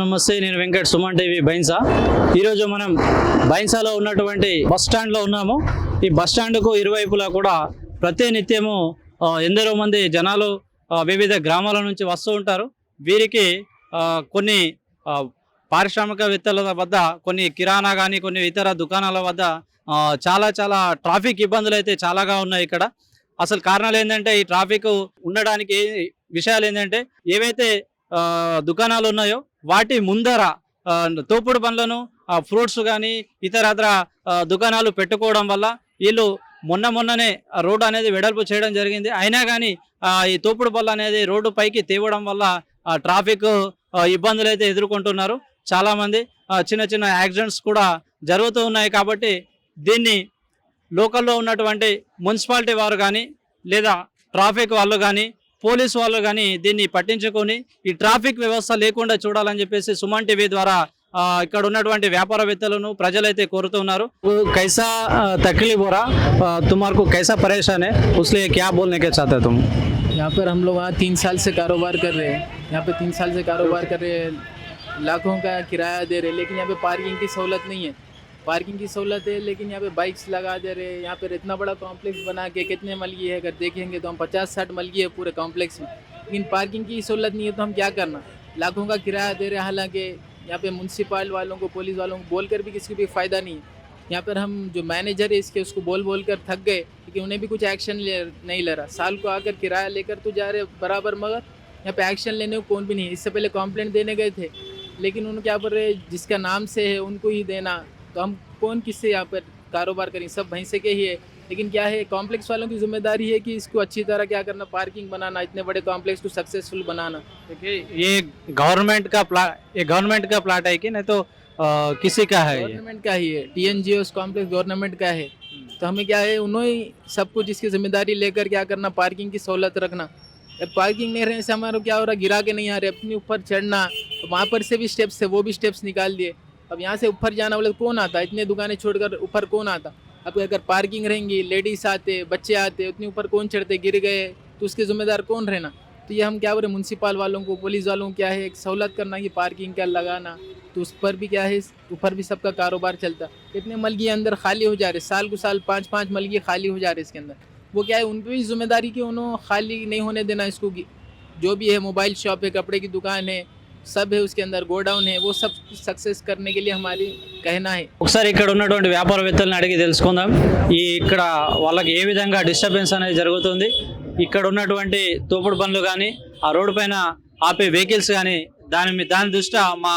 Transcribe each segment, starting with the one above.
నమస్తే నేను వెంకట్ సుమన్ టీవీ బైన్సా. ఈరోజు మనం బైన్సాలో ఉన్నటువంటి బస్ స్టాండ్లో ఉన్నాము. ఈ బస్ స్టాండ్కు ఇరువైపులా కూడా ప్రతి నిత్యము ఎందరో మంది జనాలు వివిధ గ్రామాల నుంచి వస్తూ ఉంటారు. వీరికి కొన్ని పారిశ్రామికవేత్తల వద్ద కొన్ని కిరాణా కానీ కొన్ని ఇతర దుకాణాల వద్ద చాలా చాలా ట్రాఫిక్ ఇబ్బందులు అయితే చాలాగా ఉన్నాయి ఇక్కడ. అసలు కారణాలు ఏంటంటే ఈ ట్రాఫిక్ ఉండడానికి విషయాలు ఏంటంటే ఏవైతే దుకాణాలు ఉన్నాయో వాటి ముందర తోపుడు పండ్లను ఫ్రూట్స్ కానీ ఇతరత్ర దుకాణాలు పెట్టుకోవడం వల్ల వీళ్ళు మొన్న మొన్ననే రోడ్డు అనేది వెడల్పు చేయడం జరిగింది. అయినా కానీ ఈ తోపుడు పళ్ళు అనేది రోడ్డు పైకి తేవడం వల్ల ట్రాఫిక్ ఇబ్బందులు అయితే ఎదుర్కొంటున్నారు చాలామంది. చిన్న చిన్న యాక్సిడెంట్స్ కూడా జరుగుతూ ఉన్నాయి కాబట్టి దీన్ని లోకల్లో ఉన్నటువంటి మున్సిపాలిటీ వారు కానీ లేదా ట్రాఫిక్ వాళ్ళు కానీ పోలీస్ వాళ్ళు కానీ దీన్ని పట్టించుకొని ఈ ట్రాఫిక్ వ్యవస్థ లేకుండా చూడాలని చెప్పేసి సుమన్ టీవీ ద్వారా ఆ, ఇక్కడ ఉన్నటువంటి వ్యాపారవేత్తలను ప్రజలైతే కోరుతున్నారు కైసా తక్లీఫ్ हो रहा तुम्हारे को कैसा परेशान है उसलिए क्या बोलने के चाहते तुम यहाँ पर हम लोग वहाँ तीन साल से कारोबार कर रहे हैं यहाँ पे तीन साल से कारोबार कर रहे हैं लाखों का किराया दे रहे हैं लेकिन यहाँ पे पार्किंग की सहूलत नहीं है पार्किंग की सहूलत है, लेकिन यहाँ पे बाइक्स लगा दे रहे हैं। यहाँ पर इतना बड़ा कॉम्प्लेक्स बना के कितने मलगी है, अगर देखेंगे तो हम पचास साठ मलगी है पूरे कॉम्प्लेक्स में। लेकिन पार्किंग की सहूलत नहीं है तो हम क्या करना? लाखों का किराया दे रहे हैं, हालाँकि यहाँ पे म्यूनसिपाल वालों को पुलिस वालों को बोल कर भी किसी को भी फ़ायदा नहीं है। यहाँ पर हम जो मैनेजर है इसके, उसको बोल बोल कर थक गए क्योंकि उन्हें भी कुछ एक्शन ले, नहीं ले रहा। साल को आकर किराया लेकर तो जा रहे बराबर, मगर यहाँ पे एक्शन लेने को कौन भी नहीं इससे पहले कंप्लेंट देने गए थे, लेकिन उन क्या रहे, जिसका नाम से है, उनको ही देना। तो हम कौन किससे यहाँ पर कारोबार करें सब भैंसे के ही है। लेकिन क्या है कॉम्प्लेक्स वालों की ज़िम्मेदारी है कि इसको अच्छी तरह क्या करना पार्किंग बनाना इतने बड़े कॉम्प्लेक्स को सक्सेसफुल बनाना। देखिए ये गवर्नमेंट का प्लाट ये गवर्नमेंट का प्लाट है कि नहीं तो आ, किसी का है गवर्नमेंट का ही है। टी एन कॉम्प्लेक्स गवर्नमेंट का है। तो हमें क्या है उन्होंने सब कुछ इसकी ज़िम्मेदारी लेकर क्या करना पार्किंग की सहूलत रखना। अब पार्किंग नहीं रहने से हमारा क्या हो रहा है गिरा के नहीं आ रहे अपने ऊपर चढ़ना वहाँ पर से भी स्टेप्स है वो भी स्टेप्स निकाल दिए। अब यहाँ से ऊपर जाना बोले तो कौन आता? इतने दुकानें छोड़कर ऊपर कौन आता? अब अगर पार्किंग रहेंगी, लेडीज़ आते, बच्चे आते, उतने ऊपर कौन चढ़ते, गिर गए तो उसके जिम्मेदार कौन रहना? तो ये हम क्या बोले म्यूनसिपाल वालों को पुलिस वालों को क्या है एक सहूलत करना कि पार्किंग का लगाना? तो उस पर भी क्या है, ऊपर भी सबका कारोबार चलता। इतने मलगी अंदर खाली हो जा रहे, साल को साल पाँच पाँच मलगी खाली हो जा रहे इसके अंदर। वो क्या है उन पर भी ज़िम्मेदारी कि उन्होंने खाली नहीं होने देना इसको जो भी है मोबाइल शॉप है, कपड़े की दुकान है सब है उसके अंदर गोडाउन है वो सब सक्सेस करने के लिए हमारी कहना है ఒకసారి ఇక్కడ ఉన్నటువంటి వ్యాపారవేత్తలను అడిగి తెలుసుకుందాం ఈ ఇక్కడ వాళ్ళకి ఏ విధంగా డిస్టర్బెన్స్ అనేది జరుగుతుంది ఇక్కడ ఉన్నటువంటి తోపుడు పనులు కానీ ఆ రోడ్డు పైన ఆపే వెహికల్స్ కానీ దాని మీ- దాని దృష్ట్యా మా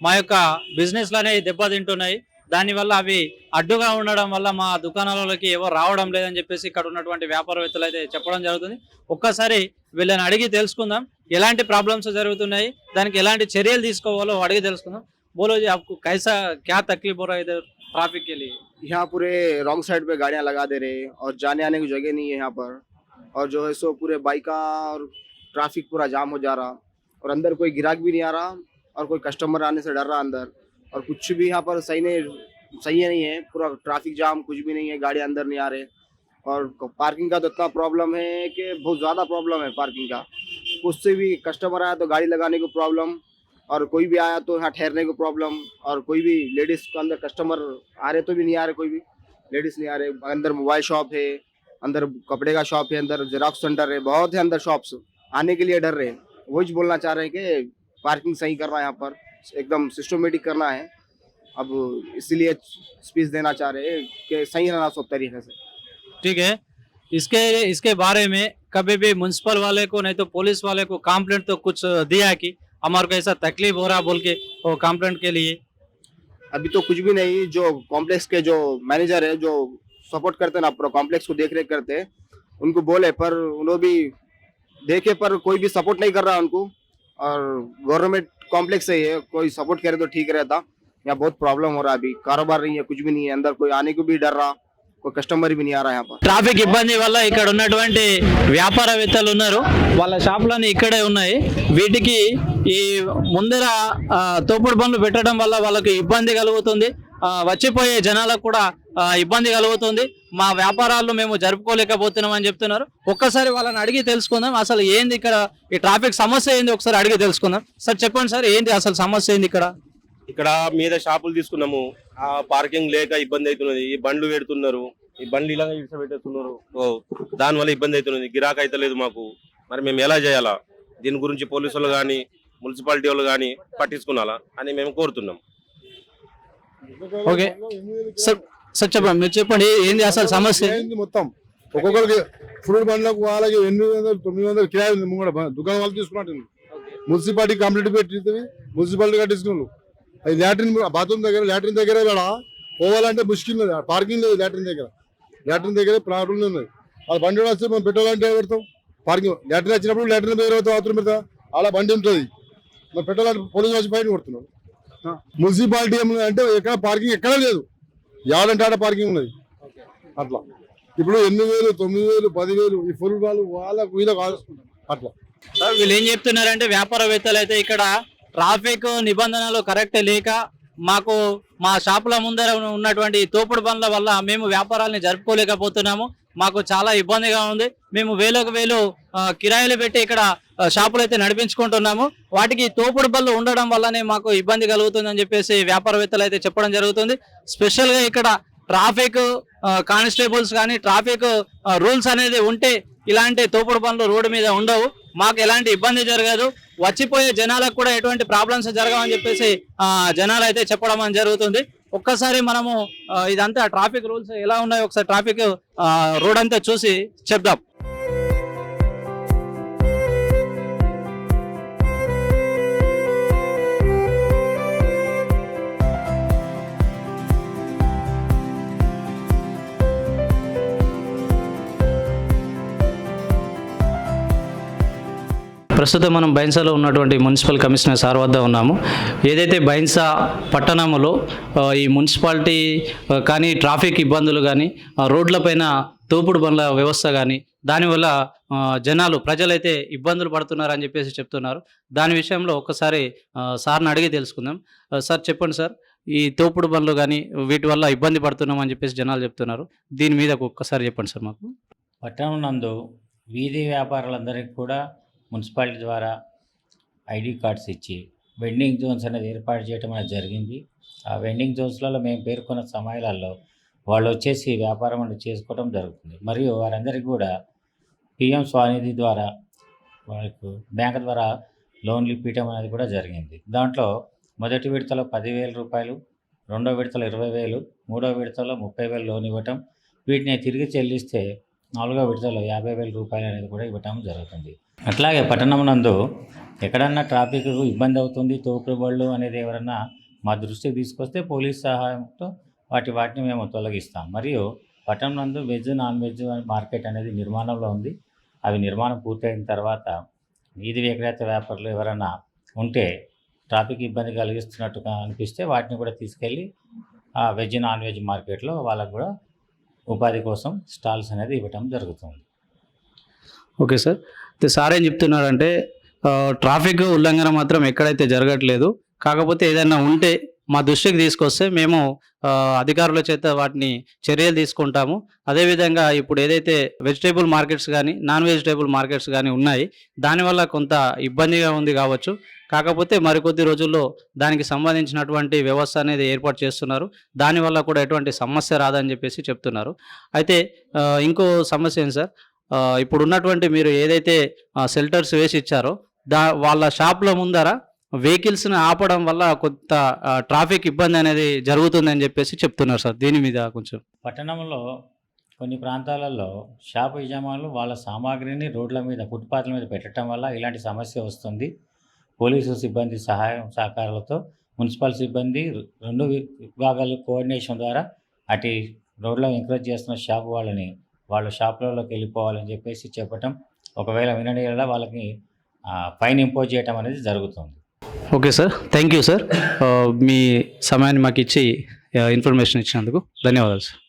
మా యొక్క బిజినెస్లనే దెబ్బతింటున్నాయి దానివల్ల అవి అడ్డుగా ఉండడం వల్ల మా దుకాణాలలోకి ఎవరు రావడం లేదని చెప్పేసి ఇక్కడ ఉన్నటువంటి వ్యాపారవేత్తలు అయితే చెప్పడం జరుగుతుంది ఒక్కసారి వీళ్ళని అడిగి తెలుసుకుందాం ఎలాంటి ప్రాబ్లమ్స్ జరుగుతున్నాయి దానికి ఎలాంటి చర్యలు తీసుకోవాలో అడిగి తెలుసుకుందాం बोलो जी आपको कैसा क्या तकलीफ हो रहा है इधर ट्रैफिक के लिए यहाँ पूरे रॉन्ग साइड पे गाड़ियां लगा दे रहे हैं और जाने आने की जगह नहीं है यहाँ पर और जो है सो पूरे बाइक का और ट्रैफिक पूरा जाम हो जा रहा और अंदर कोई गिराक भी नहीं आ रहा और कोई कस्टमर आने से डर रहा अंदर और कुछ भी यहाँ पर सही नहीं सही नहीं है पूरा ट्रैफिक जाम कुछ भी नहीं है गाड़ी अंदर नहीं आ रहे और पार्किंग का तो इतना प्रॉब्लम है कि बहुत ज़्यादा प्रॉब्लम है पार्किंग का। उससे भी कस्टमर आया तो गाड़ी लगाने को प्रॉब्लम और कोई भी आया तो यहाँ ठहरने को प्रॉब्लम और कोई भी लेडीज़ को अंदर कस्टमर आ रहे तो भी नहीं आ रहे कोई भी। लेडीज़ नहीं आ रहे, अंदर मोबाइल शॉप है, अंदर कपड़े का शॉप है, अंदर जेरोक्स सेंटर है, बहुत है अंदर शॉप्स आने के लिए डर रहे वही बोलना चाह रहे हैं कि पार्किंग सही करना है यहाँ पर, एकदम सिस्टमेटिक करना है। अब इसीलिए स्पीच देना चाह रहे हैं कि सही रहना सब तरीके से। ठीक है? इसके इसके बारे में कभी भी म्यूनसिपल वाले को, नहीं तो पुलिस वाले को कंप्लेंट तो कुछ दिया है कि हमारे को ऐसा तकलीफ़ हो रहा बोल के, वो कंप्लेंट के लिए। अभी तो कुछ भी नहीं, जो कॉम्प्लेक्स के जो मैनेजर है, जो सपोर्ट करते हैं ना पूरा कॉम्प्लेक्स को देख रेख करते हैं, उनको बोले, पर उन्होंने भी देखे, पर कोई भी सपोर्ट नहीं कर रहा उनको। और गवर्नमेंट कॉम्प्लेक्स है कोई सपोर्ट करे तो ठीक रहता। यहाँ बहुत प्रॉब्लम हो रहा है अभी, कारोबार नहीं है, कुछ भी नहीं है, अंदर कोई आने को भी डर रहा। కస్టమర్ ట్రాఫిక్ ఇబ్బంది వల్ల ఇక్కడ ఉన్నటువంటి వ్యాపారవేత్తలు ఉన్నారు. వాళ్ళ షాపులన్నీ ఇక్కడే ఉన్నాయి. వీటికి ఈ ముందర తోపుడు బండ్లు పెట్టడం వల్ల వాళ్ళకి ఇబ్బంది కలుగుతుంది. వచ్చిపోయే జనాలకు కూడా ఇబ్బంది కలుగుతుంది. మా వ్యాపారాలు మేము జరుపుకోలేకపోతున్నాం అని చెప్తున్నారు. ఒక్కసారి వాళ్ళని అడిగి తెలుసుకుందాం. అసలు ఏంది ఇక్కడ ఈ ట్రాఫిక్ సమస్య ఏంది? ఒకసారి అడిగి తెలుసుకుందాం. సార్ చెప్పండి సార్ ఏంటి అసలు సమస్య ఏంది ఇక్కడ? ఇక్కడ మీద షాపులు తీసుకున్నాము. ఆ పార్కింగ్ లేక ఇబ్బంది అవుతున్నది. ఈ బండ్లు పెడుతున్నారు. ఈ బండ్లు ఇలా ఇట్లా పెట్టేస్తున్నారు ఓ దాని వల్ల ఇబ్బంది అవుతున్నది. గిరాక్ అయితే లేదు మాకు. మరి మేము ఎలా చేయాలా? దీని గురించి పోలీసు వాళ్ళు కానీ మున్సిపాలిటీ వాళ్ళు కానీ పట్టించుకున్నాలా అని మేము కోరుతున్నాం. ఓకే. సార్ సార్ చెప్పండి. మీరు చెప్పండి. ఏంది అసలు సమస్య? ఏంది మొత్తం? ఒక్కొక్కరికి ఫ్రూట్ బండ్లకు వాళ్ళకి ఎనిమిది వందలు తొమ్మిది వందలు కిరాయి ఉంది. ముంగడ దుకాణం వాళ్ళు తీసుకున్నట్టు మున్సిపాలిటీ కంప్లీట్ పెట్టి మున్సిపాలిటీ కట్టించుకున్నాను అది లాట్రిన్ బాత్రూమ్ దగ్గర లాట్రిన్ దగ్గర ఇక్కడ పోవాలంటే ముష్కిల్ ఉంది పార్కింగ్ లేదు లాట్రిన్ దగ్గర. లాట్రిన్ దగ్గర ప్రాబ్లం ఉన్నది. అది బండి వస్తే మనం పెట్రోల్ అంటే పెడతాం. పార్కింగ్ లాట్రిన్ వచ్చినప్పుడు లాట్రిన్ దగ్గర పెడతాం బాత్రూమ్ పెడతాం అలా బండి ఉంటుంది. పెట్రోల్ అంటే పోలీసు వచ్చి బయట కొడుతున్నాం మున్సిపాలిటీ ఏమన్నా అంటే ఎక్కడ పార్కింగ్ ఎక్కడ లేదు. యాడంటే ఆడ పార్కింగ్ ఉన్నది. అట్లా. ఇప్పుడు ఎనిమిది వేలు తొమ్మిది వేలు పదివేలు ఈ ఫుల్ వాళ్ళు వాళ్ళకు వీళ్ళకు అట్లా. సార్ వీళ్ళు ఏం చెప్తున్నారంటే వ్యాపారవేత్తలు అయితే ఇక్కడ ట్రాఫిక్ నిబంధనలు కరెక్ట్ లేక మాకు మా షాపుల ముందర ఉన్నటువంటి తోపుడు బండ్ల వల్ల మేము వ్యాపారాలని జరుపుకోలేకపోతున్నాము. మాకు చాలా ఇబ్బందిగా ఉంది. మేము వేలకు వేలు కిరాయిలు పెట్టి ఇక్కడ షాపులు అయితే నడిపించుకుంటున్నాము. వాటికి తోపుడు బళ్ళు ఉండడం వల్లనే మాకు ఇబ్బంది కలుగుతుందని చెప్పేసి వ్యాపారవేత్తలు అయితే చెప్పడం జరుగుతుంది. స్పెషల్గా ఇక్కడ ట్రాఫిక్ కానిస్టేబుల్స్ కానీ ట్రాఫిక్ రూల్స్ అనేది ఉంటే ఇలాంటి తోపుడు బండ్లు రోడ్డు మీద ఉండవు. మాకు ఎలాంటి ఇబ్బంది జరగదు. వచ్చిపోయే జనాలకు కూడా ఎటువంటి ప్రాబ్లమ్స్ జరగవని చెప్పేసి జనాలు అయితే చెప్పడం అని జరుగుతుంది. ఒక్కసారి మనము ఇదంతా ట్రాఫిక్ రూల్స్ ఎలా ఉన్నాయో ఒకసారి ట్రాఫిక్ రోడ్ అంతా చూసి చెప్దాం. ప్రస్తుతం మనం బైన్సాలో ఉన్నటువంటి మున్సిపల్ కమిషనర్ సార్ వద్ద ఉన్నాము. ఏదైతే బైన్సా పట్టణంలో ఈ మున్సిపాలిటీ కానీ ట్రాఫిక్ ఇబ్బందులు కానీ రోడ్లపైన తోపుడు బండ్ల వ్యవస్థ కానీ దానివల్ల జనాలు ప్రజలైతే ఇబ్బందులు పడుతున్నారని చెప్పేసి చెప్తున్నారు. దాని విషయంలో ఒక్కసారి సార్ని అడిగి తెలుసుకుందాం. సార్ చెప్పండి సార్ ఈ తోపుడు బండ్లు కానీ వీటి వల్ల ఇబ్బంది పడుతున్నామని చెప్పేసి జనాలు చెప్తున్నారు. దీని మీద ఒక్కసారి చెప్పండి సార్ మాకు. పట్టణం నందు వీధి వ్యాపారులందరికీ కూడా మున్సిపాలిటీ ద్వారా ఐడి కార్డ్స్ ఇచ్చి వెండింగ్ జోన్స్ అనేది ఏర్పాటు చేయడం అనేది జరిగింది. ఆ వెండింగ్ జోన్స్లలో మేము పేర్కొన్న సమయాలలో వాళ్ళు వచ్చేసి వ్యాపారం అనేది చేసుకోవడం జరుగుతుంది. మరియు వారందరికీ కూడా పిఎం స్వానిధి ద్వారా వాళ్ళకు బ్యాంక్ ద్వారా లోన్లు ఇప్పించడం అనేది కూడా జరిగింది. దాంట్లో మొదటి విడతలో పదివేల రూపాయలు రెండో విడతలో ఇరవై వేలు మూడో విడతలో ముప్పై వేలు లోన్ ఇవ్వటం వీటిని తిరిగి చెల్లిస్తే నాలుగో విడతలో యాభై వేల రూపాయలు అనేది కూడా ఇవ్వటం జరుగుతుంది. అట్లాగే పట్టణం నందు ఎక్కడన్నా ట్రాఫిక్ ఇబ్బంది అవుతుంది తోపుడు బళ్ళు అనేది ఎవరన్నా మా దృష్టికి తీసుకొస్తే పోలీస్ సహాయంతో వాటి వాటిని మేము తొలగిస్తాం. మరియు పట్టణం నందు వెజ్ నాన్ వెజ్ మార్కెట్ అనేది నిర్మాణంలో ఉంది. అవి నిర్మాణం పూర్తయిన తర్వాత వీధి విక్రేత వ్యాపారులు ఎవరైనా ఉంటే ట్రాఫిక్ ఇబ్బంది కలిగిస్తున్నట్టుగా అనిపిస్తే వాటిని కూడా తీసుకెళ్ళి ఆ వెజ్ నాన్ వెజ్ మార్కెట్లో వాళ్ళకు కూడా ఉపాధి కోసం స్టాల్స్ అనేది ఇవ్వటం జరుగుతుంది. Okay sir. అయితే సార్ ఏం చెప్తున్నారంటే ట్రాఫిక్ ఉల్లంఘన మాత్రం ఎక్కడైతే జరగట్లేదు కాకపోతే ఏదైనా ఉంటే మా దృష్టికి తీసుకొస్తే మేము అధికారుల చేత వాటిని చర్యలు తీసుకుంటాము. అదేవిధంగా ఇప్పుడు ఏదైతే వెజిటేబుల్ మార్కెట్స్ కానీ నాన్ వెజిటేబుల్ మార్కెట్స్ కానీ ఉన్నాయి దానివల్ల కొంత ఇబ్బందిగా ఉంది కావచ్చు. కాకపోతే మరికొద్ది రోజుల్లో దానికి సంబంధించినటువంటి వ్యవస్థ అనేది ఏర్పాటు చేస్తున్నారు. దానివల్ల కూడా ఎటువంటి సమస్య రాదని చెప్పేసి చెప్తున్నారు. అయితే ఇంకో సమస్య ఏంటి సార్? ఇప్పుడున్నటువంటి మీరు ఏదైతే షెల్టర్స్ వేసి ఇచ్చారో దా వాళ్ళ షాప్ల ముందర వెహికల్స్ని ఆపడం వల్ల కొంత ట్రాఫిక్ ఇబ్బంది అనేది జరుగుతుందని చెప్పేసి చెప్తున్నారు సార్. దీని మీద కొంచెం. పట్టణంలో కొన్ని ప్రాంతాలలో షాపు యజమానులు వాళ్ళ సామాగ్రిని రోడ్ల మీద ఫుట్పాత్ల మీద పెట్టడం వల్ల ఇలాంటి సమస్య వస్తుంది. పోలీసు సిబ్బంది సహాయం సహకారాలతో మున్సిపల్ సిబ్బంది రెండు విభాగాలు విభాగాల కోఆర్డినేషన్ ద్వారా అటు రోడ్లో ఎంకరేజ్ చేస్తున్న షాపు వాళ్ళని వాళ్ళ షాపులలోకి వెళ్ళిపోవాలని చెప్పేసి చెప్పటం ఒకవేళ వినడేలా వాళ్ళకి ఫైన్ ఇంపోజ్ చేయటం అనేది జరుగుతుంది. Okay sir. Thank you sir మీ సమయాన్ని మాకు ఇచ్చి ఇన్ఫర్మేషన్ ఇచ్చినందుకు ధన్యవాదాలు సార్